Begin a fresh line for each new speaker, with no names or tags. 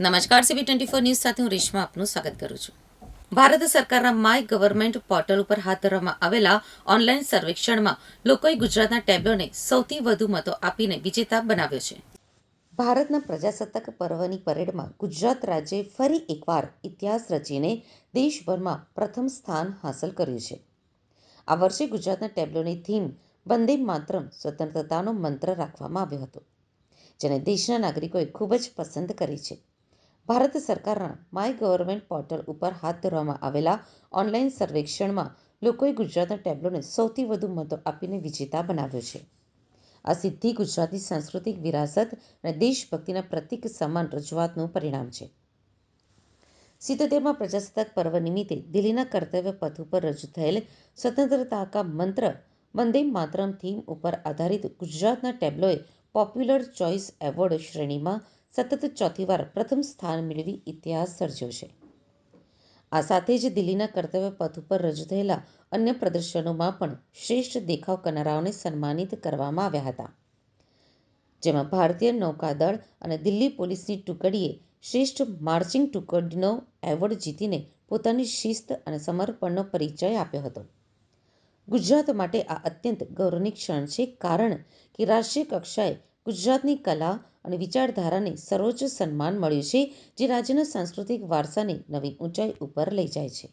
નમસ્કાર CB twenty four news સાથે હું રેશમા આપનું સ્વાગત કરું છું. ભારત સરકારના માય ગવર્મેન્ટ પોર્ટલ ઉપર હાથ ધરવામાં આવેલા ઓનલાઈન સર્વેક્ષણમાં લોકોએ ગુજરાતના ટેબ્લોને સૌથી વધુ મતો આપીને વિજેતા બનાવ્યો છે. ભારતના પ્રજાસત્તાક પર્વની પરેડમાં ગુજરાત રાજ્યે ફરી એકવાર ઇતિહાસ રચીને દેશભરમાં પ્રથમ સ્થાન હાંસલ કર્યું છે. આ વર્ષે ગુજરાતના ટેબ્લોની થીમ વંદે માતરમ સ્વતંત્રતાનો મંત્ર રાખવામાં આવ્યો હતો, જેને દેશના નાગરિકોએ ખૂબ જ પસંદ કરી છે. ભારત સરકારના માય ગવર્મેન્ટ પોર્ટલ ઉપર હાથ ધરવામાં આવેલા ઓનલાઈન સર્વેક્ષણમાં લોકોએ ગુજરાતના ટેબ્લોને સૌથી વધુ મતો આપીને વિજેતા બનાવ્યો છે. આ સિદ્ધિ ગુજરાતની સાંસ્કૃતિક વિરાસત અને દેશભક્તિના પ્રતિક સમાન રજૂઆતનું પરિણામ છે. સિત્તોતેરમાં પ્રજાસત્તાક પર્વ નિમિત્તે દિલ્હીના કર્તવ્ય પથ ઉપર રજૂ થયેલ સ્વતંત્રતા કા મંત્ર વંદે માતરમ થીમ ઉપર આધારિત ગુજરાતના ટેબ્લોએ પોપ્યુલર ચોઇસ એવોર્ડ શ્રેણીમાં સતત ચોથી વાર પ્રથમ સ્થાન મેળવી ઇતિહાસ સર્જ્યો છે. આ સાથે જ દિલ્હીના કર્તવ્ય પથ ઉપર રજૂ થયેલા અન્ય પ્રદર્શનોમાં પણ શ્રેષ્ઠ દેખાવ કરનારાઓને સન્માનિત કરવામાં આવ્યા હતા. જેમાં ભારતીય નૌકાદળ અને દિલ્હી પોલીસની ટુકડીએ શ્રેષ્ઠ માર્ચિંગ ટુકડીનો એવોર્ડ જીતીને પોતાની શિસ્ત અને સમર્પણનો પરિચય આપ્યો હતો. ગુજરાત માટે આ અત્યંત ગૌરવની ક્ષણ છે, કારણ કે રાષ્ટ્રીય કક્ષાએ ગુજરાતની કલા અને વિચારધારાને સર્વોચ્ચ સન્માન મળ્યું છે, જે રાજ્યના સાંસ્કૃતિક વારસાને નવી ઊંચાઈ ઉપર લઈ જાય છે.